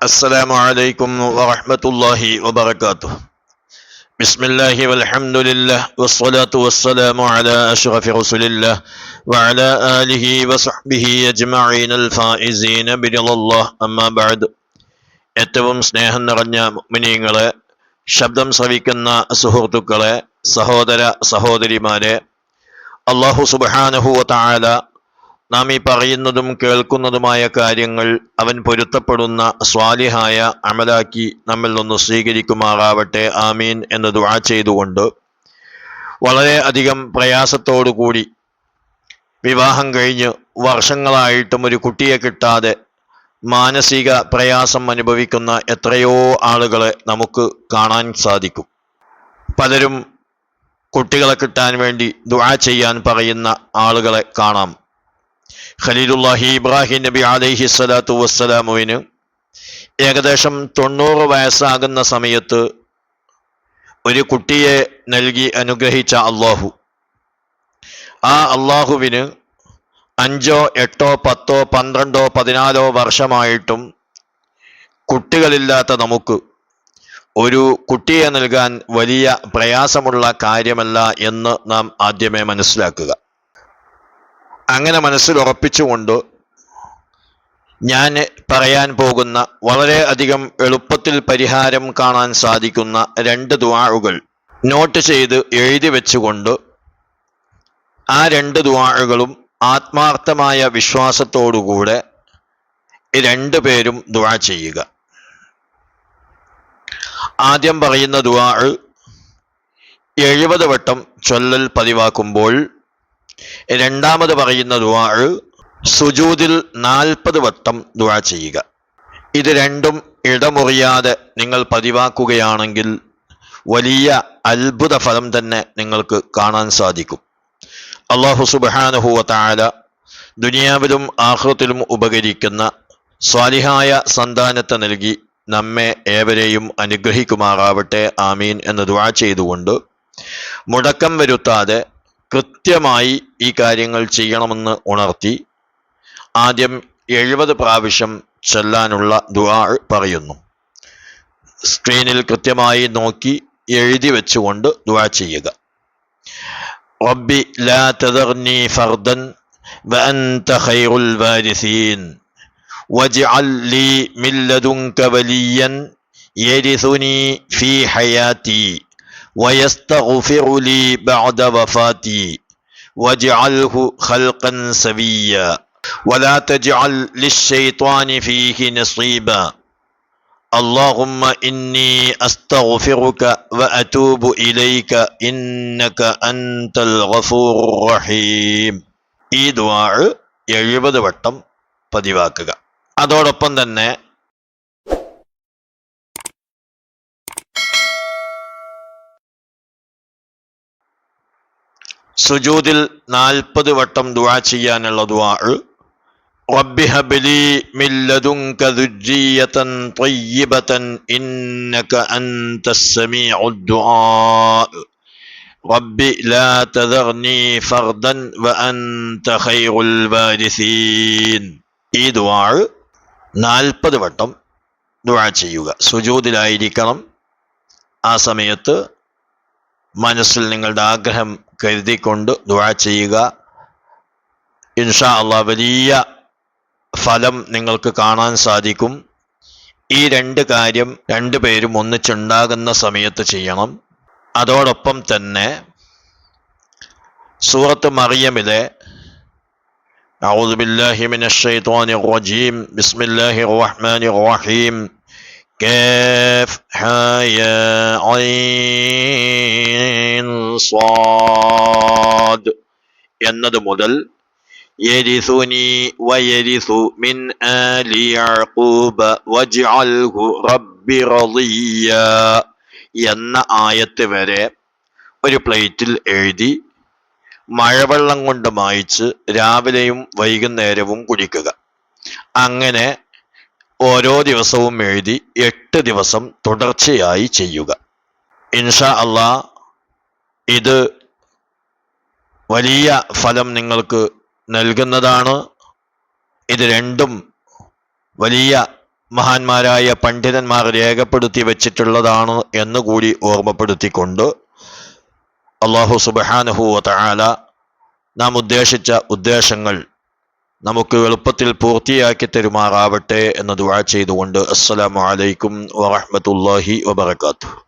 السلام عليكم ورحمة الله وبركاته بسم الله والحمد لله والصلاة والسلام على أشرف رسول الله وعلى آله وصحبه أجمعين الفائزين برضا الله أما بعد ഏറ്റവും സ്നേഹം നിറഞ്ഞ മുഅ്മിനീങ്ങളെ ശബ്ദം ശ്രവിക്കുന്ന സുഹൃത്തുക്കളെ സഹോദര സഹോദരിമാരെ അള്ളാഹു സുബ്ഹാനഹു വതആല നാം ഈ പറയുന്നതും കേൾക്കുന്നതുമായ കാര്യങ്ങൾ അവൻ പൊരുത്തപ്പെടുന്ന സ്വാലിഹായ അമലാക്കി നമ്മിൽ നിന്ന് സ്വീകരിക്കുമാറാവട്ടെ ആമീൻ എന്ന് ദുആ ചെയ്തുകൊണ്ട് വളരെ അധികം പ്രയാസത്തോടുകൂടി വിവാഹം കഴിഞ്ഞ് വർഷങ്ങളായിട്ടും ഒരു കുട്ടിയെ കിട്ടാതെ മാനസിക പ്രയാസം അനുഭവിക്കുന്ന എത്രയോ ആളുകളെ നമുക്ക് കാണാൻ സാധിക്കും. പലരും കുട്ടികളെ കിട്ടാൻ വേണ്ടി ദുആ ചെയ്യാൻ പറയുന്ന ആളുകളെ കാണാം. ഖലീലുല്ലാഹി ഇബ്രാഹിം നബി അലൈഹി സ്വലാത്തു വസ്സലാമുവിന് ഏകദേശം തൊണ്ണൂറ് വയസ്സാകുന്ന സമയത്ത് ഒരു കുട്ടിയെ നൽകി അനുഗ്രഹിച്ച അള്ളാഹു. ആ അള്ളാഹുവിന് അഞ്ചോ എട്ടോ പത്തോ പന്ത്രണ്ടോ പതിനാലോ വർഷമായിട്ടും കുട്ടികളില്ലാത്ത നമുക്ക് ഒരു കുട്ടിയെ നൽകാൻ വലിയ പ്രയാസമുള്ള കാര്യമല്ല എന്ന് നാം ആദ്യമേ മനസ്സിലാക്കുക. അങ്ങനെ മനസ്സിൽ ഉറപ്പിച്ചുകൊണ്ട് ഞാൻ പറയാൻ പോകുന്ന വളരെ അധികം എളുപ്പത്തിൽ പരിഹാരം കാണാൻ സാധിക്കുന്ന രണ്ട് ദുആകൾ നോട്ട് ചെയ്ത് എഴുതി വെച്ചുകൊണ്ട് ആ രണ്ട് ദുആകളും ആത്മാർത്ഥമായ വിശ്വാസത്തോടുകൂടെ രണ്ടു പേരും ദുആ ചെയ്യുക. ആദ്യം പറയുന്ന ദുആ എഴുപത് വട്ടം ചൊല്ലൽ പതിവാക്കുമ്പോൾ രണ്ടാമത് പറയുന്ന ദുആ സുജൂതിൽ നാൽപ്പത് വട്ടം ദുവാ ചെയ്യുക. ഇത് രണ്ടും ഇടമുറിയാതെ നിങ്ങൾ പതിവാക്കുകയാണെങ്കിൽ വലിയ അത്ഭുത ഫലം തന്നെ നിങ്ങൾക്ക് കാണാൻ സാധിക്കും. അള്ളാഹു സുബാനുഹുവ താല ദുനിയാവിലും ആഹ്ലത്തിലും ഉപകരിക്കുന്ന സ്വാലിഹായ സന്താനത്തെ നൽകി നമ്മെ ഏവരെയും അനുഗ്രഹിക്കുമാറാവട്ടെ ആമീൻ എന്ന് ദുആ ചെയ്തുകൊണ്ട് മുടക്കം വരുത്താതെ കൃത്യമായി ഈ കാര്യങ്ങൾ ചെയ്യണമെന്ന് ഉണർത്തി ആദ്യം എഴുപത് പ്രാവശ്യം ചൊല്ലാനുള്ള ദുആ പറയുന്നു. സ്ക്രീനിൽ കൃത്യമായി നോക്കി എഴുതി വെച്ചുകൊണ്ട് ദുആ ചെയ്യുക. റബ്ബി ലാ തദർനി ഫർദൻ വഅൻത ഖൈറുൽ വാരിസീൻ വജ്അൽ ലീ മിൻ ലദുൻക വലിയൻ യരിസുനി ഫീ ഹയാതി ويستغفر لي بعد وفاتي واجعله خلقا سويا ولا تجعل للشيطان فيه نصيبا اللهم إني أستغفرك وأتوب إليك إنك أنت الغفور الرحيم ഈ ദുആ എഴുപത് വട്ടം പതിവാക്കുക അതോടൊപ്പം തന്നെ സുജൂദിൽ നാൽപ്പത് വട്ടം ദുവാ ചെയ്യാനുള്ള ദുവാ റബ്ബി മില്ലദുങ്ക ദുജ്ജിയതൻ ഇന്നക സമീഉദ് ദുആ റബ്ബി ലാ ഫർദൻ നാൽപ്പത് വട്ടം ദുആ ചെയ്യുക. സുജൂദിലായിരിക്കണം ആ സമയത്ത് മനസ്സിൽ നിങ്ങളുടെ ആഗ്രഹം കരുതിക്കൊണ്ട് ദുആ ചെയ്യുക ഇൻഷാ അള്ളാഹ് വലിയ ഫലം നിങ്ങൾക്ക് കാണാൻ സാധിക്കും ഈ രണ്ട് കാര്യം രണ്ടു പേരും ഒന്നിച്ചുണ്ടാകുന്ന സമയത്ത് ചെയ്യണം അതോടൊപ്പം തന്നെ സൂറത്ത് മറിയമിലെ أعوذ بالله من الشيطان الرجيم بسم الله الرحمن الرحيم كاف ها يا عين സ്വാദ് എന്നത് മുതൽ വയരിസു മിൻ റബ്ബി റളിയ എന്ന ആയത്ത് വരെ ഒരു പ്ലേറ്റിൽ എഴുതി മഴവെള്ളം കൊണ്ട് മായ്ച്ച് രാവിലെയും വൈകുന്നേരവും കുടിക്കുക. അങ്ങനെ ഓരോ ദിവസവും എഴുതി എട്ട് ദിവസം തുടർച്ചയായി ചെയ്യുക. ഇൻഷാ അള്ളാഹ് ഇത് വലിയ ഫലം നിങ്ങൾക്ക് നൽകുന്നതാണ്. ഇത് രണ്ടും വലിയ മഹാന്മാരായ പണ്ഡിതന്മാർ രേഖപ്പെടുത്തി വച്ചിട്ടുള്ളതാണ് എന്നുകൂടി ഓർമ്മപ്പെടുത്തിക്കൊണ്ട് അള്ളാഹു സുബഹാനഹുവ തആല നാം ഉദ്ദേശിച്ച ഉദ്ദേശങ്ങൾ നമുക്ക് എളുപ്പത്തിൽ പൂർത്തിയാക്കി തരുമാറാവട്ടെ എന്ന് ദുആ ചെയ്തുകൊണ്ട് അസ്സലാമു അലൈക്കും വറഹ്മത്തുള്ളാഹി വബറകാതുഹു.